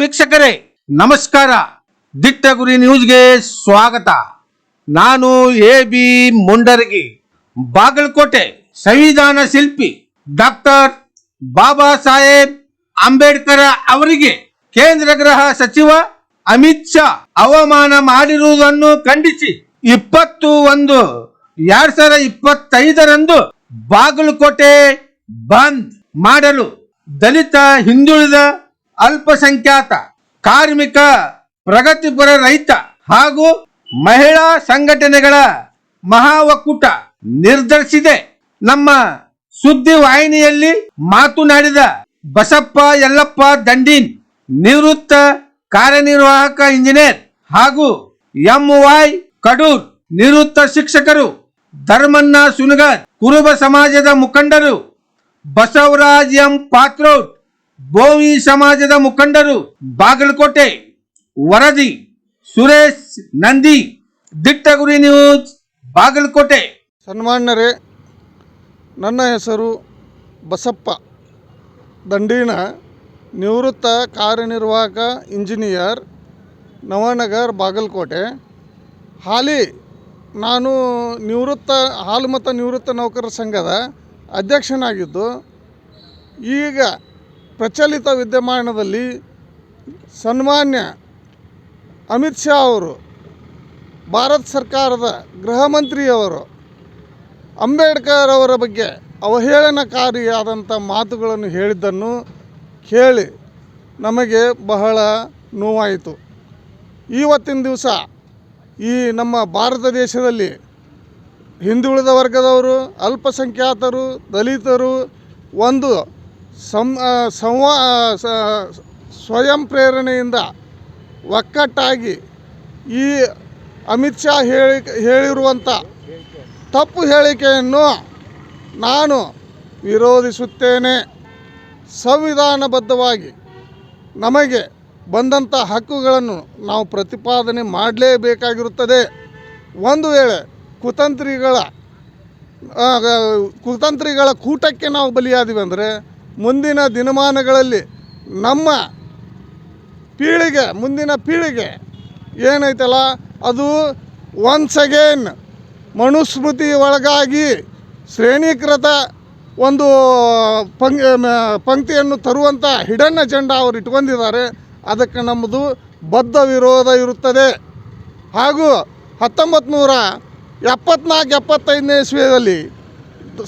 ವೀಕ್ಷಕರೇ, ನಮಸ್ಕಾರ. ದಿಟ್ಟ ಗುರಿ ನ್ಯೂಸ್ಗೆ ಸ್ವಾಗತ. ನಾನು ಎ ಬಿ ಮುಂಡರಗಿ, ಬಾಗಲಕೋಟೆ ಸಂವಿಧಾನ ಶಿಲ್ಪಿ ಡಾಕ್ಟರ್ ಬಾಬಾ ಸಾಹೇಬ್ ಅಂಬೇಡ್ಕರ್ ಅವರಿಗೆ ಕೇಂದ್ರ ಗೃಹ ಸಚಿವ ಅಮಿತ್ ಶಾ ಅವಮಾನ ಮಾಡಿರುವುದನ್ನು ಖಂಡಿಸಿ ಇಪ್ಪತ್ತು ಒಂದು ಎರಡ್ ಸಾವಿರದ ಇಪ್ಪತ್ತೈದರಂದು ಬಾಗಲಕೋಟೆ ಬಂದ್ ಮಾಡಲು ದಲಿತ ಹಿಂದುಳಿದ ಅಲ್ಪಸಂಖ್ಯಾತ, ಕಾರ್ಮಿಕ, ಪ್ರಗತಿಪರ ರೈತ ಹಾಗೂ ಮಹಿಳಾ ಸಂಘಟನೆಗಳ ಮಹಾ ಒಕ್ಕೂಟ ನಿರ್ಧರಿಸಿದೆ. ನಮ್ಮ ಸುದ್ದಿ ವಾಹಿನಿಯಲ್ಲಿ ಮಾತನಾಡಿದ ಬಸಪ್ಪ ಯಲ್ಲಪ್ಪ ದಂಡೀನ್, ನಿವೃತ್ತ ಕಾರ್ಯನಿರ್ವಾಹಕ ಇಂಜಿನಿಯರ್ ಹಾಗೂ ಎಂ ವೈ ಕಡೂರ್, ನಿವೃತ್ತ ಶಿಕ್ಷಕರು ಧರ್ಮಣ್ಣ ಸುನಗರ್, ಕುರುಬ ಸಮಾಜದ ಮುಖಂಡರು ಬಸವರಾಜ್ ಎಂ ಪಾತ್ರೋಡ್ ಬೋವಿ ಸಮಾಜದ ಮುಖಂಡರು ಬಾಗಲಕೋಟೆ, ವರದಿ, ಸುರೇಶ್ ನಂದಿ, ದಿಟ್ಟಗುರಿ ನ್ಯೂಸ್, ಬಾಗಲಕೋಟೆ. ಸನ್ಮಾನ್ಯರೇ, ನನ್ನ ಹೆಸರು ಬಸಪ್ಪ. ದಂಡೀನ ನಿವೃತ್ತ ಕಾರ್ಯನಿರ್ವಾಹಕ ಇಂಜಿನಿಯರ್ ನವನಗರ್, ಬಾಗಲಕೋಟೆ. ಹಾಲಿ ನಾನು ನಿವೃತ್ತ, ಹಾಲು ಮತ್ತು ನಿವೃತ್ತ ನೌಕರರ ಸಂಘದ ಅಧ್ಯಕ್ಷನಾಗಿದ್ದು, ಈಗ ಪ್ರಚಲಿತ ವಿದ್ಯಮಾನದಲ್ಲಿ ಸನ್ಮಾನ್ಯ ಅಮಿತ್ ಶಾ ಅವರು, ಭಾರತ ಸರ್ಕಾರದ ಗೃಹ ಮಂತ್ರಿಯವರು, ಅಂಬೇಡ್ಕರ್ ಅವರ ಬಗ್ಗೆ ಅವಹೇಳನಕಾರಿಯಾದಂಥ ಮಾತುಗಳನ್ನು ಹೇಳಿದ್ದನ್ನು ಕೇಳಿ ನಮಗೆ ಬಹಳ ನೋವಾಯಿತು. ಇವತ್ತಿನ ದಿವಸ ಈ ನಮ್ಮ ಭಾರತ ದೇಶದಲ್ಲಿ ಹಿಂದುಳಿದ ವರ್ಗದವರು, ಅಲ್ಪಸಂಖ್ಯಾತರು, ದಲಿತರು ಒಂದು ಸಂ ಸಂವಾ ಸ್ವಯಂ ಪ್ರೇರಣೆಯಿಂದ ಒಕ್ಕಟ್ಟಾಗಿ ಈ ಅಮಿತ್ ಶಾ ಹೇಳಿ, ಹೇಳಿರುವಂಥ ತಪ್ಪು ಹೇಳಿಕೆಯನ್ನು ನಾನು ವಿರೋಧಿಸುತ್ತೇನೆ. ಸಂವಿಧಾನಬದ್ಧವಾಗಿ ನಮಗೆ ಬಂದಂಥ ಹಕ್ಕುಗಳನ್ನು ನಾವು ಪ್ರತಿಪಾದನೆ ಮಾಡಲೇಬೇಕಾಗಿರುತ್ತದೆ. ಒಂದು ವೇಳೆ ಕುತಂತ್ರಿಗಳ ಕುತಂತ್ರಿಗಳ ಕೂಟಕ್ಕೆ ನಾವು ಬಲಿಯಾದಿವಿ ಅಂದರೆ ಮುಂದಿನ ದಿನಮಾನಗಳಲ್ಲಿ ನಮ್ಮ ಪೀಳಿಗೆ, ಮುಂದಿನ ಪೀಳಿಗೆ ಏನೈತಲ್ಲ, ಅದು ಒನ್ಸ್ ಅಗೇನ್ ಮನುಸ್ಮೃತಿ ಒಳಗಾಗಿ ಶ್ರೇಣೀಕೃತ ಒಂದು ಪಂಕ್ ಪಂಕ್ತಿಯನ್ನು ತರುವಂಥ ಹಿಡನ್ ಅಜೆಂಡಾ ಅವರು ಇಟ್ಕೊಂಡಿದ್ದಾರೆ. ಅದಕ್ಕೆ ನಮ್ಮದು ಬದ್ಧ ವಿರೋಧ ಇರುತ್ತದೆ. ಹಾಗೂ ಹತ್ತೊಂಬತ್ತು ನೂರ ಎಪ್ಪತ್ನಾಲ್ಕು, ಎಪ್ಪತ್ತೈದನೇ ಇಸ್ವಿಯಲ್ಲಿ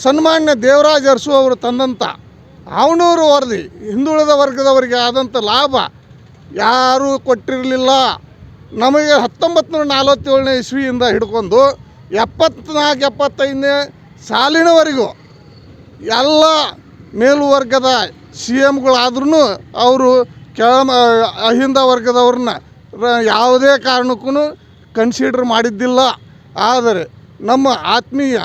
ಸನ್ಮಾನ್ಯ ದೇವರಾಜ್ ಅರಸು ಅವರು ತಂದಂಥ ಅವನೂರು ವರದಿ ಹಿಂದುಳಿದ ವರ್ಗದವರಿಗೆ ಆದಂಥ ಲಾಭ ಯಾರೂ ಕೊಟ್ಟಿರಲಿಲ್ಲ. ನಮಗೆ ಹತ್ತೊಂಬತ್ತು ನೂರ ನಲವತ್ತೇಳನೇ ಇಸ್ವಿಯಿಂದ ಹಿಡ್ಕೊಂಡು ಎಪ್ಪತ್ನಾಲ್ಕು, ಎಪ್ಪತ್ತೈದನೇ ಸಾಲಿನವರೆಗೂ ಎಲ್ಲ ಮೇಲುವರ್ಗದ ಸಿ ಎಮ್ಗಳಾದ್ರೂ ಅವರು ಕೆಳ ಅಹಿಂದ ವರ್ಗದವ್ರನ್ನ ಯಾವುದೇ ಕಾರಣಕ್ಕೂ ಕನ್ಸಿಡರ್ ಮಾಡಿದ್ದಿಲ್ಲ. ಆದರೆ ನಮ್ಮ ಆತ್ಮೀಯ,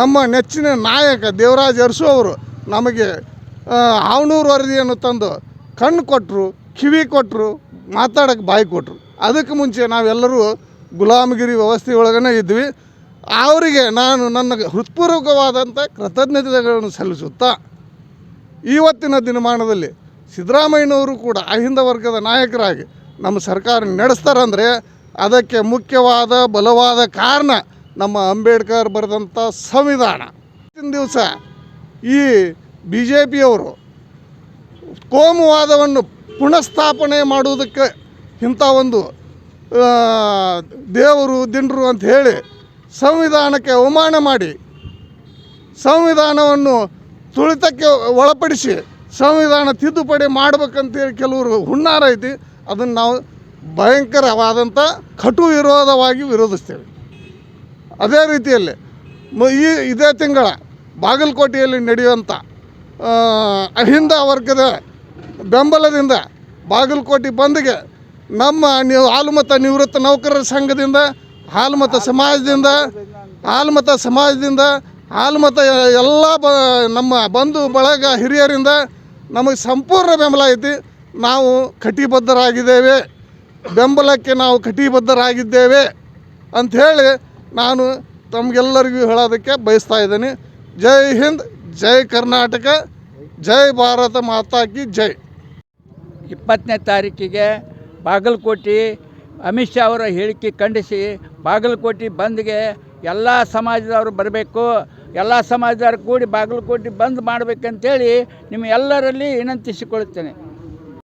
ನಮ್ಮ ನೆಚ್ಚಿನ ನಾಯಕ ದೇವರಾಜ್ ಅರಸು ಅವರು ನಮಗೆ ಹಾವನೂರು ವರದಿಯನ್ನು ತಂದು ಕಣ್ಣು ಕೊಟ್ಟರು ಕಿವಿ ಕೊಟ್ಟರು ಮಾತಾಡೋಕ್ಕೆ ಬಾಯಿ ಕೊಟ್ಟರು ಅದಕ್ಕೆ ಮುಂಚೆ ನಾವೆಲ್ಲರೂ ಗುಲಾಮಗಿರಿ ವ್ಯವಸ್ಥೆ ವ್ಯವಸ್ಥೆಯೊಳಗನೆ ಇದ್ವಿ. ಅವರಿಗೆ ನಾನು ನನ್ನ ಹೃತ್ಪೂರ್ವಕವಾದಂಥ ಕೃತಜ್ಞತೆಗಳನ್ನು ಸಲ್ಲಿಸುತ್ತಾ, ಇವತ್ತಿನ ದಿನಮಾನದಲ್ಲಿ ಸಿದ್ದರಾಮಯ್ಯನವರು ಕೂಡ ಅಹಿಂದ ವರ್ಗದ ನಾಯಕರಾಗಿ ನಮ್ಮ ಸರ್ಕಾರ ನಡೆಸ್ತಾರಂದರೆ ಅದಕ್ಕೆ ಮುಖ್ಯವಾದ, ಬಲವಾದ ಕಾರಣ ನಮ್ಮ ಅಂಬೇಡ್ಕರ್ ಬರೆದಂಥ ಸಂವಿಧಾನ. ಇವತ್ತಿನ ದಿವಸ ಈ ಬಿ ಜೆ ಪಿಯವರು ಕೋಮುವಾದವನ್ನು ಪುನಃಸ್ಥಾಪನೆ ಮಾಡುವುದಕ್ಕೆ ಇಂಥ ಒಂದು ದೇವರು, ದಿಂಡ್ರು ಅಂತ ಹೇಳಿ ಸಂವಿಧಾನಕ್ಕೆ ಅವಮಾನ ಮಾಡಿ, ಸಂವಿಧಾನವನ್ನು ತುಳಿತಕ್ಕೆ ಒಳಪಡಿಸಿ ಸಂವಿಧಾನ ತಿದ್ದುಪಡಿ ಮಾಡ್ಬೇಕಂತೇಳಿ ಕೆಲವರು ಹುನ್ನಾರ ಐತಿ ಅದನ್ನು ನಾವು ಭಯಂಕರವಾದಂಥ ಕಟು ವಿರೋಧವಾಗಿ ವಿರೋಧಿಸ್ತೇವೆ. ಅದೇ ರೀತಿಯಲ್ಲಿ ಮ- ಈ ಇದೇ ತಿಂಗಳ ಬಾಗಲಕೋಟೆಯಲ್ಲಿ ನಡೆಯುವಂಥ ಅಹಿಂದ ವರ್ಗದ ಬೆಂಬಲದಿಂದ ಬಾಗಲಕೋಟೆ ಬಂದ್ಗೆ ನಮ್ಮ ನೀವು ಹಾಲುಮತ ನಿವೃತ್ತ ನೌಕರರ ಸಂಘದಿಂದ, ಹಾಲುಮತ ಸಮಾಜದಿಂದ ಹಾಲುಮತ ಸಮಾಜದಿಂದ, ಹಾಲುಮತ ಎಲ್ಲ ಬ, ನಮ್ಮ ಬಂಧು ಬಳಗ ಹಿರಿಯರಿಂದ ನಮಗೆ ಸಂಪೂರ್ಣ ಬೆಂಬಲ ಐತಿ. ನಾವು ಕಟಿಬದ್ಧರಾಗಿದ್ದೇವೆ. ಬೆಂಬಲಕ್ಕೆ ನಾವು ಕಟಿಬದ್ಧರಾಗಿದ್ದೇವೆ ಅಂಥೇಳಿ ನಾನು ತಮಗೆಲ್ಲರಿಗೂ ಹೇಳೋದಕ್ಕೆ ಬಯಸ್ತಾ ಇದ್ದೀನಿ. ಜೈ ಹಿಂದ್. ಜೈ ಕರ್ನಾಟಕ, ಜೈ ಭಾರತ ಮಾತಾಕಿ ಜೈ. ಇಪ್ಪತ್ತನೇ ತಾರೀಕಿಗೆ ಬಾಗಲಕೋಟೆ ಅಮಿತ್ ಶಾ ಅವರ ಹೇಳಿಕೆ ಖಂಡಿಸಿ ಬಾಗಲಕೋಟೆ ಬಂದ್ಗೆ ಎಲ್ಲ ಸಮಾಜದವರು ಬರಬೇಕು, ಎಲ್ಲ ಸಮಾಜದವ್ರು ಕೂಡಿ ಬಾಗಲಕೋಟೆ ಬಂದ್ ಮಾಡಬೇಕಂತೇಳಿ ನಿಮ್ಮ ಎಲ್ಲರಲ್ಲಿ ವಿನಂತಿಸಿಕೊಳ್ಳುತ್ತೇನೆ.